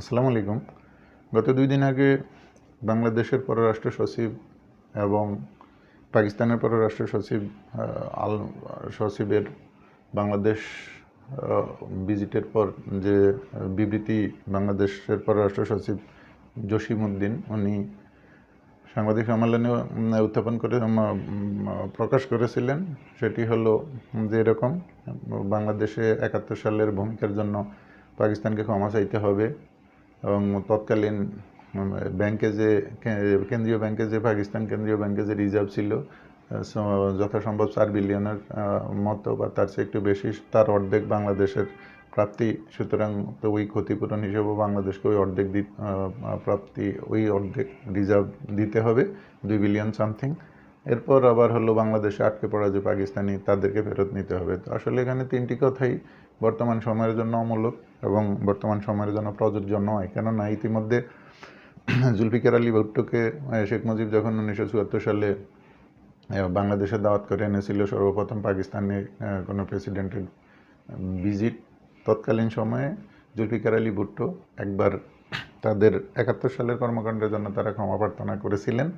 আসসালামু আলাইকুম। গত দুই দিন আগে বাংলাদেশের পররাষ্ট্র সচিব এবং পাকিস্তানের পররাষ্ট্র সচিব আল, সচিবের বাংলাদেশ ভিজিটের পর যে বিবৃতি বাংলাদেশের পররাষ্ট্র সচিব জসিম উদ্দিন উনি সাংবাদিক সম্মেলনে উত্থাপন করে প্রকাশ করেছিলেন, সেটি হলো যে এরকম বাংলাদেশে একাত্তর সালের ভূমিকার জন্য পাকিস্তানকে ক্ষমা চাইতে হবে। এবং তৎকালীন ব্যাংকে যে কেন্দ্রীয় ব্যাংকে যে, পাকিস্তান কেন্দ্রীয় ব্যাংকে যে রিজার্ভ ছিল যথাসম্ভব চার বিলিয়নের মতো বা তার চেয়ে একটু বেশি, তার অর্ধেক বাংলাদেশের প্রাপ্তি, সুতরাং তো ওই ক্ষতিপূরণ হিসেবে বাংলাদেশকে ওই অর্ধেক প্রাপ্তি, ওই অর্ধেক রিজার্ভ দিতে হবে, দুই বিলিয়ন সামথিং। এরপর আবার হলো বাংলাদেশে আটকে পড়া যে পাকিস্তানি, তাদেরকে ফেরত নিতে হবে। তো আসলে এখানে তিনটি কথাই বর্তমান সময়ের জন্য অমূলক। এবং বর্তমান সময়ের জন্য প্রযোজ্য নয়। কেননা ইতিমধ্যে জুলফিকার আলী ভুট্টোকে শেখ মুজিব যখন উনিশশো চুয়াত্তর সালে বাংলাদেশে দাওয়াত করে এনেছিল সর্বপ্রথম পাকিস্তানে কোনো প্রেসিডেন্টের ভিজিট, তৎকালীন সময়ে জুলফিকার আলী ভুট্টো একবার তাদের একাত্তর সালের কর্মকাণ্ডের জন্য তারা ক্ষমা প্রার্থনা করেছিলেন।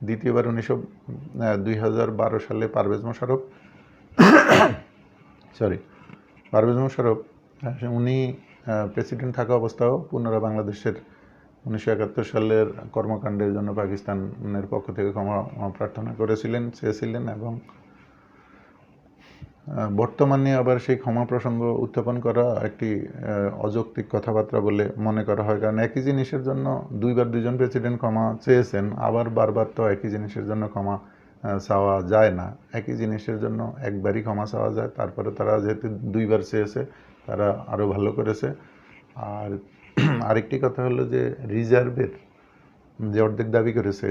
দ্বিতীয়বার উনিশশো দুই হাজার বারো সালে পারভেজ মোশারফ সরি পারভেজ মোশারফ উনি প্রেসিডেন্ট থাকা অবস্থাও পুনরায় বাংলাদেশের উনিশশো একাত্তর সালের কর্মকাণ্ডের জন্য পাকিস্তানের পক্ষ থেকে ক্ষমা প্রার্থনা করেছিলেন, চেয়েছিলেন এবং বর্তমানে আবার সেই ক্ষমা প্রসঙ্গ উত্থাপন করা একটি অযৌক্তিক কথাবার্তা বলে মনে করা হয়। কারণ একই জিনিসের জন্য দুইবার দুজন প্রেসিডেন্ট ক্ষমা চেয়েছেন, আবার বারবার তো একই জিনিসের জন্য ক্ষমা চাওয়া যায় না। একই জিনিসের জন্য একবারই ক্ষমা চাওয়া যায়, তারপরে তারা যেহেতু দুইবার চেয়েছে তারা আরও ভালো করেছে। আর আরেকটি কথা হলো যে, রিজার্ভের যে অর্ধেক দাবি করেছে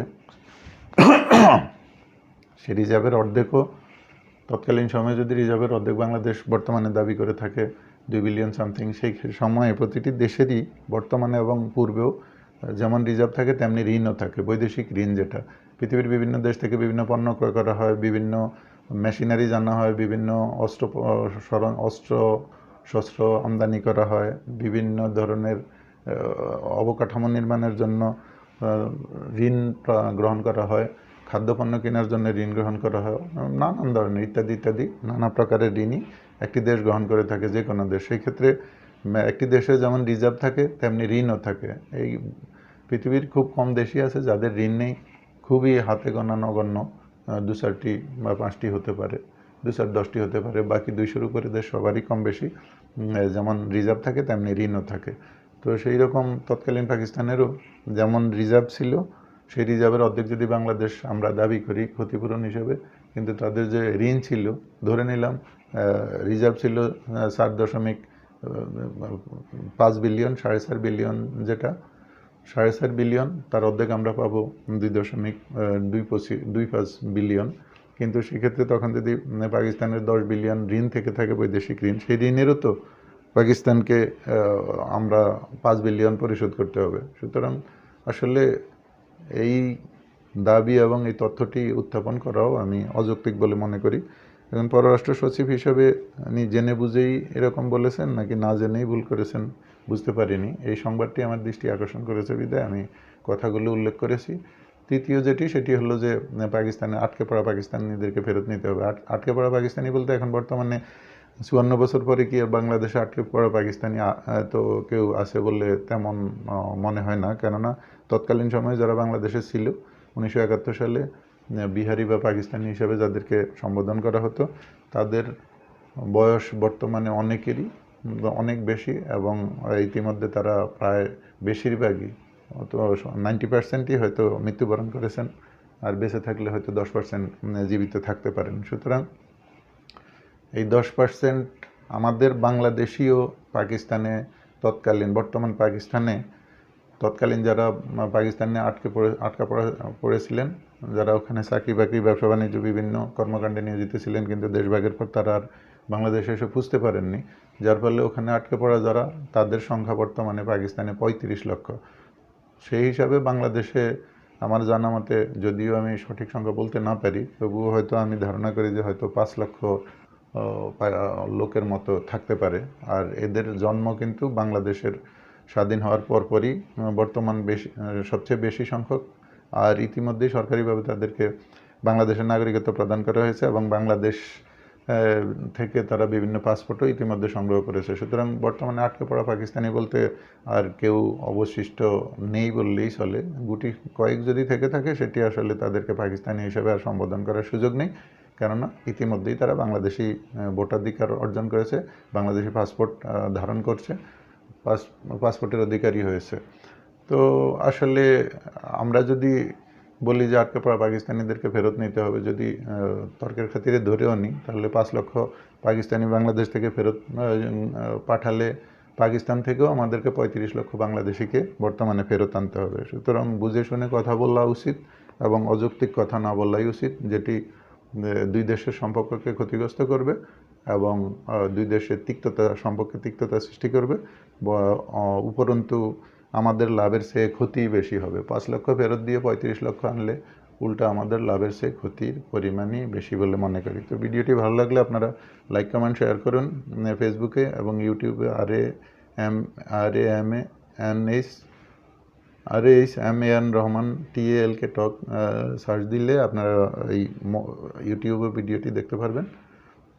সে রিজার্ভের অর্ধেকও তৎকালীন সময়ে যদি রিজার্ভের অর্ধেক বাংলাদেশ বর্তমানে দাবি করে থাকে, দুই বিলিয়ন সামথিং সেই সময়ে প্রতিটি দেশেরই বর্তমানে এবং পূর্বেও যেমন রিজার্ভ থাকে, তেমনি ঋণও থাকে, বৈদেশিক ঋণ যেটা। পৃথিবীর বিভিন্ন দেশ থেকে বিভিন্ন পণ্য ক্রয় করা হয়, বিভিন্ন মেশিনারি জানা হয়, বিভিন্ন অস্ত্র সরঞ্জ অস্ত্র শস্ত্র আমদানি করা হয়, বিভিন্ন ধরনের অবকাঠামো নির্মাণের জন্য ঋণ গ্রহণ করা হয়, খাদ্যপণ্য কেনার জন্য ঋণ গ্রহণ করা হয়, নানান ধরনের ইত্যাদি ইত্যাদি, নানা প্রকারের ঋণই একটি দেশ গ্রহণ করে থাকে যে কোনো দেশ। সেই ক্ষেত্রে একটি দেশে যেমন রিজার্ভ থাকে, তেমনি ঋণও থাকে। এই পৃথিবীর খুব কম দেশই আছে যাদের ঋণ নেই, খুবই হাতে গোনা নগণ্য দু চারটি বা পাঁচটি হতে পারে। দু চার দশটি হতে পারে, বাকি দুইশোর উপরে দেশ সবারই কম বেশি। যেমন রিজার্ভ থাকে, তেমনি ঋণও থাকে। তো সেই রকম তৎকালীন পাকিস্তানেরও যেমন রিজার্ভ ছিল, সেই রিজার্ভের অর্ধেক যদি বাংলাদেশ আমরা দাবি করি ক্ষতিপূরণ হিসেবে, কিন্তু তাদের যে ঋণ ছিল, ধরে নিলাম রিজার্ভ ছিল চার দশমিক পাঁচ বিলিয়ন, সাড়ে চার বিলিয়ন যেটা, সাড়ে চার বিলিয়ন, তার অর্ধেক আমরা পাবো দুই দশমিক দুই পঁচিশ দুই পাঁচ বিলিয়ন। কিন্তু সেক্ষেত্রে তখন যদি পাকিস্তানের দশ বিলিয়ন ঋণ থেকে থাকে বৈদেশিক ঋণ, সেই ঋণেরও তো পাকিস্তানকে আমরা পাঁচ বিলিয়ন পরিশোধ করতে হবে। সুতরাং আসলে এই দাবি এবং এই তথ্যটি উত্থাপন করাও আমি অযৌক্তিক বলে মনে করি। এখন পররাষ্ট্র সচিব হিসেবে উনি জেনে বুঝেই এরকম বলেছেন, নাকি না জেনেই ভুল করেছেন বুঝতে পারিনি। এই সংবাদটি আমার দৃষ্টি আকর্ষণ করেছে বিদায়। আমি কথাগুলো উল্লেখ করেছি। তৃতীয় যেটি, সেটি হলো যে পাকিস্তানে আটকে পড়া পাকিস্তানিদেরকে ফেরত নিতে হবে। আটকে পড়া পাকিস্তানি বলতে এখন বর্তমানে চুয়ান্ন বছর পরে কি আর বাংলাদেশে আটকে পড়া পাকিস্তানি তো কেউ আছে বলে তেমন মনে হয় না। কেননা, তৎকালীন সময়ে যারা বাংলাদেশে ছিল, উনিশশো একাত্তর সালে বিহারি বা পাকিস্তানি হিসেবে যাদেরকে সম্বোধন করা হতো, তাদের বয়স বর্তমানে অনেকেরই, অনেক বেশি এবং ইতিমধ্যে তারা প্রায় বেশিরভাগই তো নাইনটি পার্সেন্টই হয়তো মৃত্যুবরণ করেছেন আর বেঁচে থাকলে হয়তো দশ পার্সেন্ট জীবিত থাকতে পারেন। সুতরাং এই দশ পার্সেন্ট আমাদের বাংলাদেশিও পাকিস্তানে তৎকালীন, বর্তমান পাকিস্তানে তৎকালীন যারা পাকিস্তানে আটকে পড়ে, আটকা পড়া, পড়েছিলেন, যারা ওখানে চাকরি বাকরি, ব্যবসা বাণিজ্য, বিভিন্ন কর্মকাণ্ডে নিয়োজিত ছিলেন, কিন্তু দেশভাগের পর তারা আর বাংলাদেশে এসে বুঝতে পারেননি। যার ফলে ওখানে আটকে পড়া যারা, তাদের সংখ্যা বর্তমানে পাকিস্তানে পঁয়ত্রিশ লক্ষ। সেই হিসাবে বাংলাদেশে আমার জানা মতে যদিও আমি সঠিক সংখ্যা বলতে না পারি, তবুও হয়তো আমি ধারণা করি যে হয়তো পাঁচ লক্ষ লোকের মতো থাকতে পারে। আর এদের জন্ম কিন্তু বাংলাদেশের স্বাধীন হওয়ার পরপরই বর্তমান বেশি সবচেয়ে বেশি সংখ্যক। আর ইতিমধ্যেই সরকারিভাবে তাদেরকে বাংলাদেশের নাগরিকত্ব প্রদান করা হয়েছে এবং বাংলাদেশ থেকে তারা বিভিন্ন পাসপোর্টও ইতিমধ্যে সংগ্রহ করেছে। সুতরাং বর্তমানে আটকে পড়া পাকিস্তানি বলতে আর কেউ অবশিষ্ট নেই বললেই চলে। গুটি কয়েক যদি থেকে থাকে, সেটি আসলে তাদেরকে পাকিস্তানি হিসেবে আর সম্বোধন করার সুযোগ নেই। কেননা ইতিমধ্যেই তারা বাংলাদেশি ভোটাধিকার অর্জন করেছে, বাংলাদেশি পাসপোর্ট ধারণ করছে, পাস পাসপোর্টের অধিকারী হয়েছে। তো আসলে আমরা যদি বলি যে আটকে পড়া পাকিস্তানিদেরকে ফেরত নিতে হবে। যদি তর্কের খাতিরে ধরেও নিই তাহলে পাঁচ লক্ষ পাকিস্তানি বাংলাদেশ থেকে ফেরত পাঠালে পাকিস্তান থেকেও আমাদেরকে পঁয়ত্রিশ লক্ষ বাংলাদেশিকে বর্তমানে ফেরত আনতে হবে। সুতরাং বুঝে শুনে কথা বলা উচিত এবং অযৌক্তিক কথা না বলাই উচিত, যেটি দুই দেশের সম্পর্ককে ক্ষতিগ্রস্ত করবে এবং দুই দেশের তিক্ততা সম্পর্কে তিক্ততা সৃষ্টি করবে। উপরন্তু আমাদের লাভের চেয়ে ক্ষতি বেশি হবে। পাঁচ লক্ষ ফেরত দিয়ে পঁয়ত্রিশ লক্ষ আনলে উল্টা আমাদের লাভের চেয়ে ক্ষতির পরিমাণই বেশি বলে মনে করি। তো ভিডিওটি ভালো লাগলে আপনারা লাইক, কমেন্ট, শেয়ার করুন। ফেসবুকে এবং ইউটিউবে আর A M, R A M, A, N, H, R H, M, A, N, Rahman, T L, K, talk search দিলে আপনারা এই ইউটিউবে ভিডিওটি দেখতে পারবেন।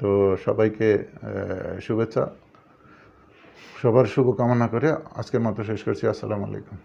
তো সবাইকে শুভেচ্ছা। সবার শুভকামনা করে আজকের মতো শেষ করছি। আসসালামু আলাইকুম।